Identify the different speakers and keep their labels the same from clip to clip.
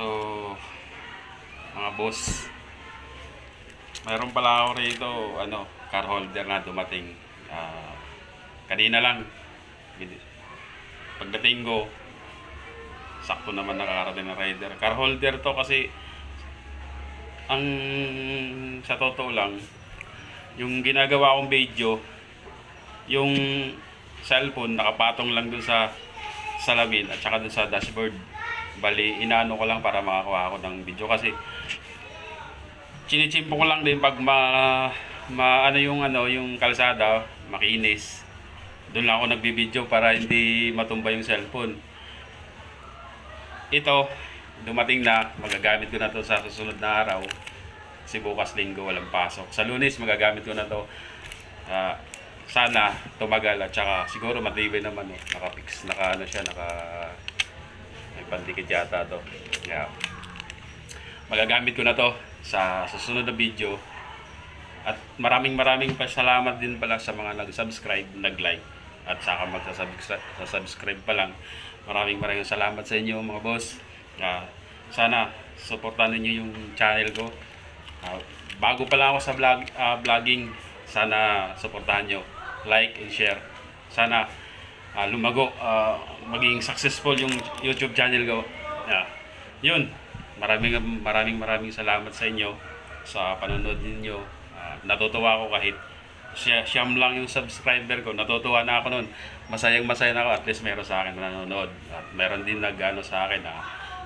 Speaker 1: So, mga boss, mayroon pala ako rito, ano, car holder na dumating. Ah, kanina lang, pagdating ko, sakto naman nakakarating na rider. Car holder to kasi, ang sa totoo lang, yung ginagawa kong video, yung cellphone nakapatong lang dun sa salamin at saka dun sa dashboard. Bali, inaano ko lang para makakuha ako ng video kasi chinichimpo ko lang din pag ma, ma ano yung ano yung kalsada makinis. Doon lang ako nagbibideo para hindi matumba yung cellphone. Ito dumating na magagamit ko na to sa susunod na araw. Kasi bukas linggo walang pasok. Sa lunes magagamit ko na to. Ah, sana tumagal at saka siguro matibay naman oh. naka-fix naka ano siya naka pandikit yata to yeah. magagamit ko na to sa susunod na video at maraming maraming pasalamat din pala sa mga nag-subscribe, nag-like at saka magsasubscribe pa lang. Maraming maraming salamat sa inyo mga boss. Ah, sana supportan niyo yung channel ko. Ah, bago pa lang ako sa vlog, ah, vlogging, sana supportahan niyo. Like and share. Sana ah, lumago, ah, maging successful yung YouTube channel ko. Yeah. Yun. Maraming maraming maraming salamat sa inyo sa panonood ninyo. Ah, natutuwa ako kahit siya, siyam lang yung subscriber ko. Natutuwa na ako noon. Masayang masaya na ako. At least meron sa akin na nanonood. At meron din nag-ano sa akin na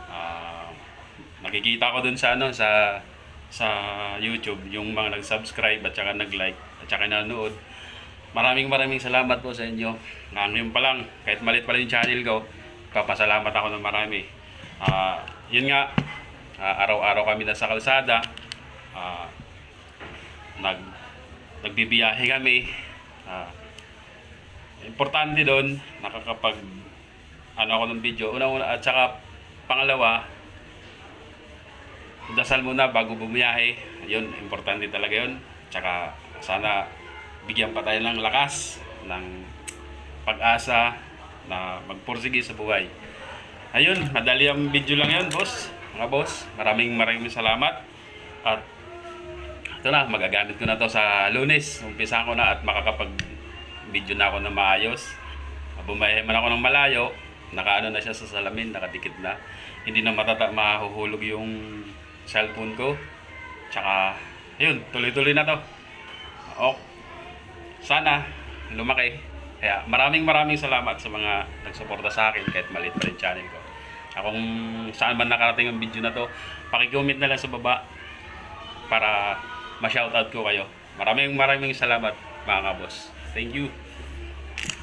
Speaker 1: ah, nakikita ko dun sa ano sa sa YouTube yung mga nag-subscribe at saka nag-like at saka nanonood. Maraming maraming salamat po sa inyo. Ngayon pa lang, kahit malit pa lang yung channel ko, papasalamat ako ng marami. Ah, yun nga, ah, araw-araw kami nasa kalsada. Ah, nag nagbibiyahe kami. Ah, importante doon, nakakapag ano ako ng video. Una-una at saka pangalawa, dasal muna bago bumiyahe. Yun, importante talaga yun. Tsaka sana bigyan pa tayo ng lakas, ng pag-asa na magpursige sa buhay. Ayun, madali ang video lang yun, boss. Mga boss, maraming maraming salamat. At ito na, magagamit ko na to sa lunes. Umpisa ko na at makakapag video na ako na maayos. Bumahe man ako ng malayo, nakaano na siya sa salamin, nakadikit na. Hindi na matata mahuhulog yung cellphone ko. Tsaka, yun, tuloy-tuloy na to. O, sana lumaki. Kaya maraming maraming salamat sa mga nagsuporta sa akin kahit maliit pa rin channel ko. Kung saan man nakarating ang video na to, pakicomment na lang sa baba para ma-shoutout ko kayo. Maraming maraming salamat mga boss. Thank you.